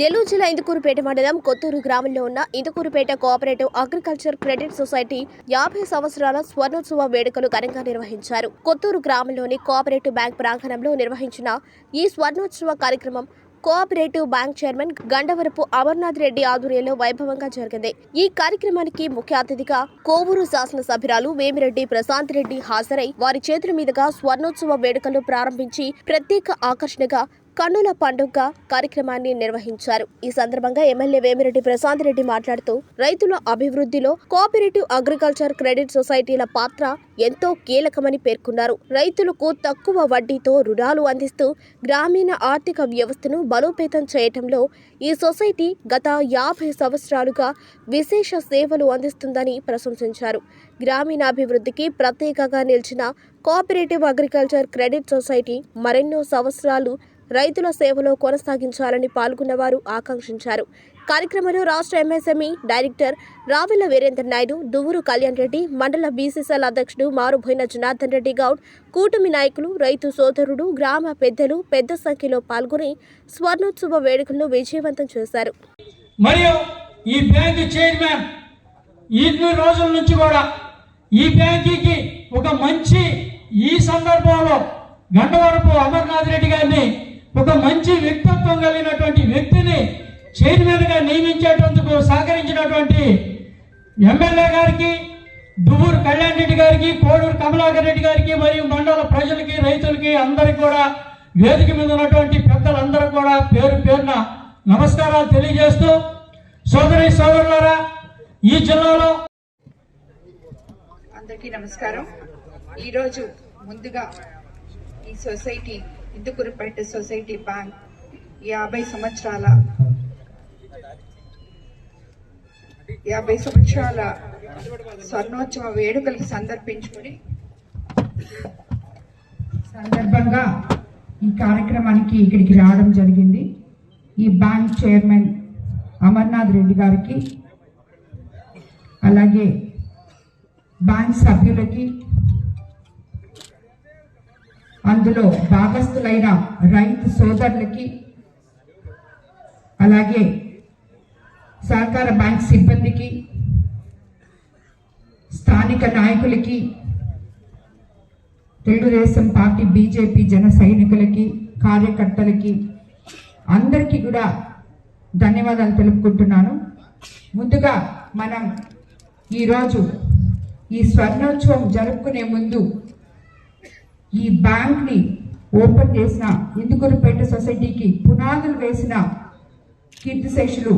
నెల్లూరు జిల్లా ఇందుకూరుపేట మండలం కొత్తూరు గ్రామంలో ఉన్న Indukurupeta cooperative agriculture credit society యాభై సంవత్సరాల స్వర్ణోత్సవ వేడుకలు ఘనంగా నిర్వహించారు. కొత్తూరు గ్రామంలోని కోఆపరేటివ్ బ్యాంక్ ప్రాంగణంలో నిర్వహించిన ఈ స్వర్ణోత్సవ కార్యక్రమం cooperative bank chairman Gandavarapu Amarnath Reddy ఆధ్వర్యంలో వైభవంగా జరిగింది. ఈ కార్యక్రమానికి ముఖ్య అతిథిగా కోవూరు శాసనసభ్యురాలు వేమిరెడ్డి ప్రశాంత్ రెడ్డి హాజరై వారి చేతుల మీదుగా స్వర్ణోత్సవ వేడుకలు ప్రారంభించి ప్రత్యేక ఆకర్షణగా కన్నుల పండుగ కార్యక్రమాన్ని నిర్వహించారు. ఈ సందర్భంగా ఎమ్మెల్యే వేమిరెడ్డి ప్రశాంత్ రెడ్డి మాట్లాడుతూ రైతుల అభివృద్ధిలో కోఆపరేటివ్ అగ్రికల్చర్ క్రెడిట్ సొసైటీల పాత్ర ఎంతో కీలకమని పేర్కొన్నారు. రైతులకు తక్కువ వడ్డీతో రుణాలు అందిస్తూ గ్రామీణ ఆర్థిక వ్యవస్థను బలోపేతం చేయటంలో ఈ సొసైటీ గత యాభై సంవత్సరాలుగా విశేష సేవలు అందిస్తుందని ప్రశంసించారు. గ్రామీణాభివృద్ధికి ప్రత్యేకంగా నిలిచిన కోఆపరేటివ్ అగ్రికల్చర్ క్రెడిట్ సొసైటీ మరెన్నో సంవత్సరాలు రైతుల సేవలో కొనసాగించాలని పాల్గొన్నవారు ఆకాంక్షించారు. కార్యక్రమంలో రాష్ట్ర ఎంఎస్ఎంఈ డైరెక్టర్ రావెల వీరేంద్ర నాయుడు దువ్వూరు కళ్యాణ్ రెడ్డి మండల బీసీసీఎల్ అధ్యక్షుడు మారుబోయిన జనార్దన్ రెడ్డి గౌడ్ కూటమి నాయకులు రైతు సోదరుడు గ్రామ పెద్దలు పెద్ద సంఖ్యలో పాల్గొని స్వర్ణోత్సవ వేడుకలను విజయవంతం చేశారు. మరియు ఈ బ్యాంకు చైర్మన్ ఇన్ని రోజుల నుంచి కూడా ఈ బ్యాంకుకి ఒక మంచి ఈ సందర్భంలో గంటవరపు అమర్నాథ్ రెడ్డి గారిని ఒక మంచి వ్యక్తిత్వం కలిగినటువంటి వ్యక్తిని చైర్మన్గా నియమించేటందుకు సహకరించినటువంటి ఎమ్మెల్యే గారికి దువ్వూరు కళ్యాణ్ రెడ్డి గారికి కోడూరు కమలాకర్ రెడ్డి గారికి మరియు మండల ప్రజలకి రైతులకి అందరికి కూడా వేదిక మీద ఉన్నటువంటి పెద్దలందరూ కూడా పేరు పేరున నమస్కారాలు తెలియజేస్తూ సోదరి సోదరులారా ఈ జిల్లాలో అందరికీ నమస్కారం. ఈరోజు ముందుగా ఈ సొసైటీ ఇందుకురిపేట సొసైటీ బ్యాంక్ యాభై సంవత్సరాల యాభై సంవత్సరాల స్వర్ణోత్సవ వేడుకలకు సందర్భించుకుని సందర్భంగా ఈ కార్యక్రమానికి ఇక్కడికి రావడం జరిగింది. ఈ బ్యాంక్ చైర్మన్ అమర్నాథ్ రెడ్డి గారికి అలాగే బ్యాంక్ సభ్యులకి అందులో భాగస్థులైన రైతు సోదరులకి అలాగే సహకార బ్యాంక్ సిబ్బందికి స్థానిక నాయకులకి తెలుగుదేశం పార్టీ బీజేపీ జన సైనికులకి కార్యకర్తలకి అందరికీ కూడా ధన్యవాదాలు తెలుపుకుంటున్నాను. ముందుగా మనం ఈరోజు ఈ స్వర్ణోత్సవం జరుపుకునే ముందు ఈ బ్యాంక్ని ఓపెన్ చేసిన ఇందుకూరుపేట సొసైటీకి పునాదులు వేసిన కీర్తిశేషులు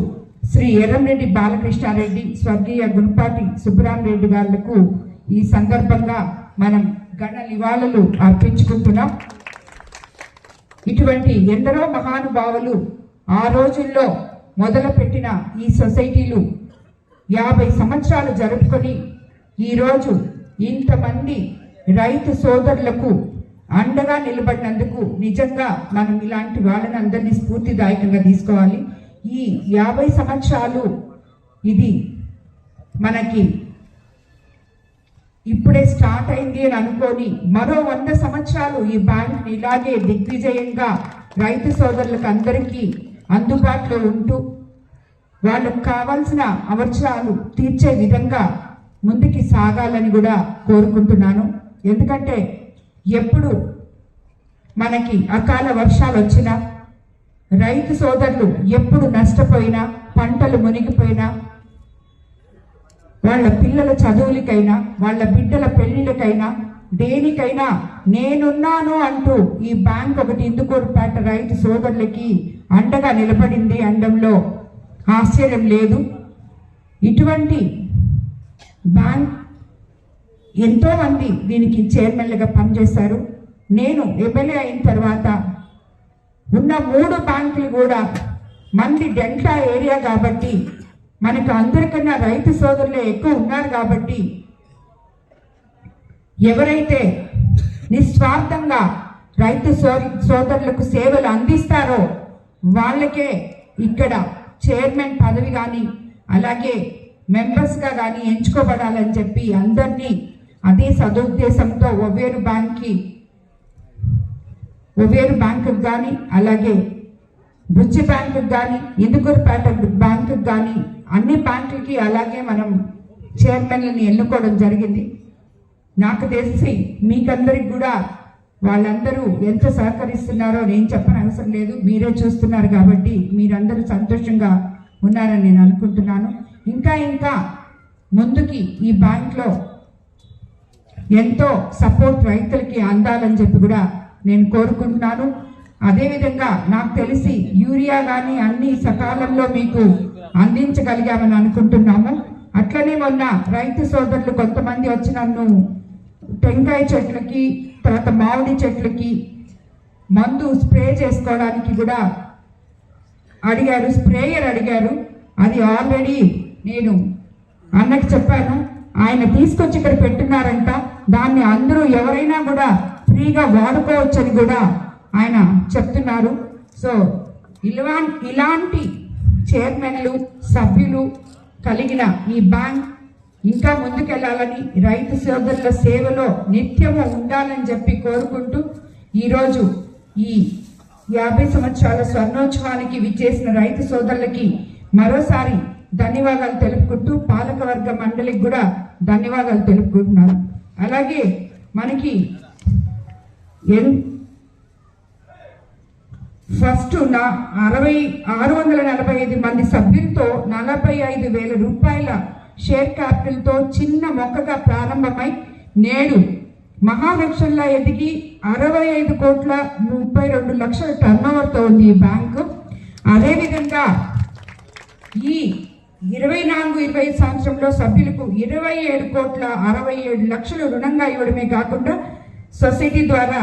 శ్రీ ఎర్రంరెడ్డి బాలకృష్ణారెడ్డి స్వర్గీయ గుణపాటి సుబ్బరామరెడ్డి గారులకు ఈ సందర్భంగా మనం ఘన నివాళులు అర్పించుకుంటున్నాం. ఇటువంటి ఎందరో మహానుభావులు ఆ రోజుల్లో మొదలుపెట్టిన ఈ సొసైటీలు యాభై సంవత్సరాలు జరుపుకొని ఈరోజు ఇంతమంది రైతు సోదరులకు అండగా నిలబడినందుకు నిజంగా మనం ఇలాంటి వాళ్ళని అందరినీ స్ఫూర్తిదాయకంగా తీసుకోవాలి. ఈ యాభై సంవత్సరాలు ఇది మనకి ఇప్పుడే స్టార్ట్ అయింది అని అనుకొని మరో వంద సంవత్సరాలు ఈ బ్యాంక్ ఇలాగే దిగ్విజయంగా రైతు సోదరులకు అందరికీ అందుబాటులో ఉంటూ వాళ్ళకు కావాల్సిన అవసరాలు తీర్చే విధంగా ముందుకి సాగాలని కూడా కోరుకుంటున్నాను. ఎందుకంటే ఎప్పుడు మనకి అకాల వర్షాలు వచ్చినా రైతు సోదరులు ఎప్పుడు నష్టపోయినా పంటలు మునిగిపోయినా వాళ్ళ పిల్లల చదువులకైనా వాళ్ళ బిడ్డల పెళ్ళిళ్ళకైనా దేనికైనా నేనున్నాను అంటూ ఈ బ్యాంక్ ఒకటి ఇందుకూరుపేట రైతు సోదరులకి అండగా నిలబడింది అండంలో ఆశ్చర్యం లేదు. ఇటువంటి బ్యాంక్ ఎంతో మంది దీనికి చైర్మన్లుగా పనిచేశారు నేను ఎమ్మెల్యే అయిన తర్వాత ఉన్న మూడు బ్యాంకులు కూడా మంది డెల్టా ఏరియా కాబట్టి మనకు అందరికన్నా రైతు సోదరులే ఎక్కువ ఉన్నారు కాబట్టి ఎవరైతే నిస్వార్థంగా రైతు సో- సోదరులకు సేవలు అందిస్తారో వాళ్ళకే ఇక్కడ చైర్మన్ పదవి కానీ అలాగే మెంబర్స్గా కానీ ఎంచుకోబడాలని చెప్పి అందరినీ అదే సదుద్దేశంతో ఒవేరు బ్యాంక్కి ఒవేరు బ్యాంకుకు కానీ అలాగే బుచ్చి బ్యాంకు కానీ ఇందుకూరుపేట బ్యాంకు కానీ అన్ని బ్యాంకులకి అలాగే మనం చైర్మన్లని ఎన్నుకోవడం జరిగింది. నాకు తెలిసి మీకందరికి కూడా వాళ్ళందరూ ఎంత సహకరిస్తున్నారో నేను చెప్పని అవసరం లేదు. మీరే చూస్తున్నారు కాబట్టి మీరందరూ సంతోషంగా ఉన్నారని నేను అనుకుంటున్నాను. ఇంకా ఇంకా ముందుకి ఈ బ్యాంక్లో ఎంతో సపోర్ట్ రైతులకి అందాలని చెప్పి కూడా నేను కోరుకుంటున్నాను. అదేవిధంగా నాకు తెలిసి యూరియా కానీ అన్ని సకాలంలో మీకు అందించగలిగామని అనుకుంటున్నాము. అట్లనే మొన్న రైతు సోదరులు కొంతమంది వచ్చి నన్ను టెంకాయ చెట్లకి తర్వాత మామిడి చెట్లకి మందు స్ప్రే చేసుకోవడానికి కూడా అడిగారు స్ప్రేయర్ అడిగారు. అది ఆల్రెడీ నేను అన్నకి చెప్పాను. ఆయన తీసుకొచ్చి ఇక్కడ పెట్టున్నారంట. దాన్ని అందరూ ఎవరైనా కూడా ఫ్రీగా వాడుకోవచ్చని కూడా ఆయన చెప్తున్నారు. సో ఇలా ఇలాంటి చైర్మన్లు సభ్యులు కలిగిన ఈ బ్యాంక్ ఇంకా ముందుకెళ్ళాలని రైతు సోదరుల సేవలో నిత్యము ఉండాలని చెప్పి కోరుకుంటూ ఈరోజు ఈ యాభై సంవత్సరాల స్వర్ణోత్సవానికి విచ్చేసిన రైతు సోదరులకి మరోసారి ధన్యవాదాలు తెలుపుకుంటూ పాలకవర్గ మండలికి కూడా ధన్యవాదాలు తెలుపుకుంటున్నాను. అలాగే మనకి ఎన్ ఫస్ట్ నా అరవై ఆరు వందల నలభై ఐదు మంది సభ్యులతో నలభై ఐదు వేల రూపాయల షేర్ క్యాపిటల్తో చిన్న మొక్కగా ప్రారంభమై నేడు మహావృక్షంలా ఎదిగి అరవై ఐదు కోట్ల ముప్పై రెండు లక్షల టర్నోవర్తో ఉంది ఈ బ్యాంకు. అదేవిధంగా ఈ ఇరవై నాలుగు ఇరవై ఐదు సంవత్సరంలో సభ్యులకు ఇరవై ఏడు కోట్ల అరవై ఏడు లక్షలు రుణంగా ఇవ్వడమే కాకుండా సొసైటీ ద్వారా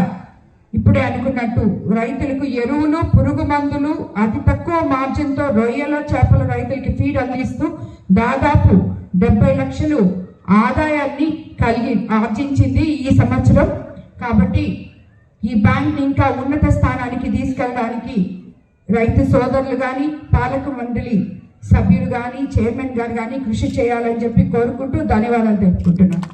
ఇప్పుడే అనుకున్నట్టు రైతులకు ఎరువులు పురుగు మందులు అతి తక్కువ మార్జిన్తో రొయ్యల చేపల రైతులకి ఫీడ్ అందిస్తూ దాదాపు డెబ్బై లక్షలు ఆదాయాన్ని కలిగి ఆర్జించింది ఈ సంవత్సరం. కాబట్టి ఈ బ్యాంక్ ఇంకా ఉన్నత స్థానానికి తీసుకెళ్ళడానికి రైతు సోదరులు కానీ పాలక మండలి సభ్యులు కానీ చైర్మన్ గారు కానీ కృషి చేయాలని చెప్పి కోరుకుంటూ ధన్యవాదాలు తెలుపుకుంటున్నాను.